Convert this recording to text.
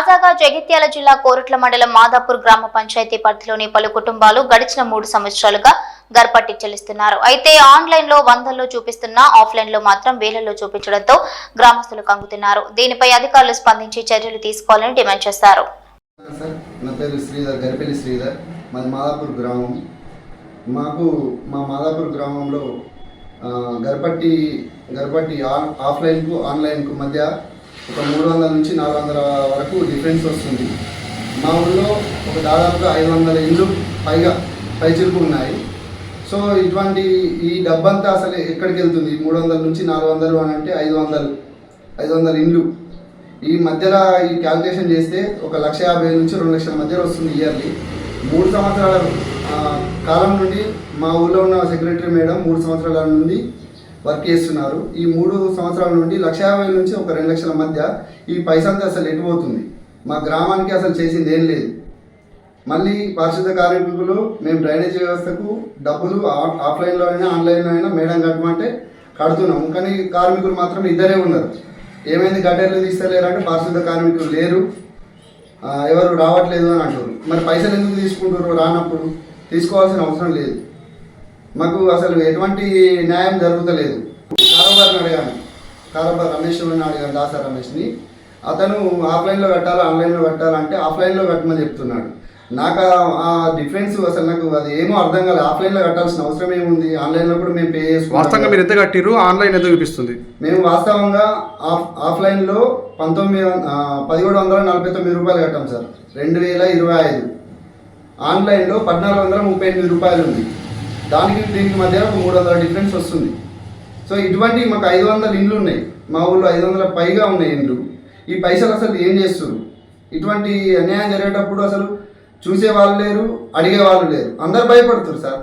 తాజాగా జగిత్యాల జిల్లా కోరుట్ల మండలం మాదాపూర్ గ్రామ పంచాయతీ పరిధిలోని పలు కుటుంబాలు గడిచిన మూడు సంవత్సరాలుగా గర్పట్టి చెల్లిస్తున్నారు. అయితే ఆన్లైన్లో వందల్లో చూపిస్తున్నా ఆఫ్లైన్లో మాత్రం వేలల్లో చూపించడంతో గ్రామస్తులు కంగుతున్నారు. దీనిపై అధికారులు స్పందించి చర్యలు తీసుకోవాలని డిమాండ్ చేశారు. నా పేరు శ్రీధర్ శ్రీధర్. మాది మాదాపూర్ గ్రామం. మాకు మా మాదాపూర్ గ్రామంలో గర్భట్టి గర్భట్టి ఆఫ్లైన్కు ఆన్లైన్కు మధ్య ఒక మూడు వందల నుంచి నాలుగు వందల వరకు డిఫరెన్స్ వస్తుంది. మా ఊళ్ళో ఒక దాదాపుగా ఐదు వందల ఇండ్లు పైగా పైచిలుకు ఉన్నాయి. సో ఇటువంటి ఈ డబ్బంతా అసలు ఎక్కడికి వెళ్తుంది మూడు వందల నుంచి నాలుగు వందలు అని అంటే ఐదు వందలు ఐదు వందల ఇండ్లు. ఈ మధ్యలో ఈ క్యాల్కులేషన్ చేస్తే ఒక లక్ష యాభై నుంచి రెండు లక్షల మధ్యలో వస్తుంది ఇయర్లీ. మూడు సంవత్సరాల కాలం నుండి మా ఊళ్ళో ఉన్న సెక్రటరీ మేడం మూడు సంవత్సరాల నుండి వర్క్ చేస్తున్నారు. ఈ మూడు సంవత్సరాల నుండి లక్ష యాభై నుంచి ఒక రెండు లక్షల మధ్య ఈ పైసంతా అసలు ఎటుపోతుంది? మా గ్రామానికి అసలు చేసింది ఏం లేదు. మళ్ళీ పారిశుద్ధ కార్మికులు మేము డ్రైనేజ్ వ్యవస్థకు డబ్బులు ఆఫ్లైన్లో అయినా ఆన్లైన్లో అయినా మేడం కట్టమంటే కడుతున్నాం. కానీ కార్మికులు మాత్రం ఇద్దరే ఉన్నారు. ఏమైంది గడ్డలు తీస్తలేరు అంటే పారిశుద్ధ కార్మికులు లేరు. ఎవరు రావట్లేదు అని అంటారు మరి పైసలు ఎందుకు తీసుకుంటారు రానప్పుడు? తీసుకోవాల్సిన అవసరం లేదు. మాకు అసలు ఎటువంటి న్యాయం జరుగుతలేదు. కారోబార్ని అడిగాను. కారోబార్ రమేష్ అని అడిగాను దాసా రమేష్ని. అతను ఆఫ్లైన్లో కట్టాలా ఆన్లైన్లో కట్టాలంటే ఆఫ్లైన్లో కట్టమని చెప్తున్నాడు. నాకు ఆ- డిఫరెన్స్ అసలు నాకు అది ఏమో అర్థం కాలేదు ఆఫ్లైన్లో కట్టాల్సిన అవసరం ఏముంది? ఆన్లైన్లో కూడా మేము పే వాస్తవంగా మీరు ఎంత కట్టిర్రు? ఆన్లైన్ ఎంత చూపిస్తుంది? మేము వాస్తవంగా ఆఫ్ ఆఫ్లైన్లో పంతొమ్మిది పదిహేడు వందల నలభై తొమ్మిది రూపాయలు కట్టాం సార్. రెండు వేల ఇరవై ఐదు. ఆన్లైన్లో పద్నాలుగు వందల ముప్పై ఎనిమిది రూపాయలు ఉంది. దానికి దీనికి మధ్య ఒక మూడు వందల డిఫరెన్స్ వస్తుంది. సో ఇటువంటి మాకు ఐదు వందల ఇండ్లు ఉన్నాయి. మా ఊళ్ళో ఐదు వందల పైగా ఉన్నాయి ఇండ్లు. ఈ పైసలు అసలు ఏం చేస్తారు ఇటువంటి అన్యాయం జరిగేటప్పుడు అసలు చూసే వాళ్ళు లేరు అడిగే వాళ్ళు లేరు. అందరు భయపడుతారు సార్.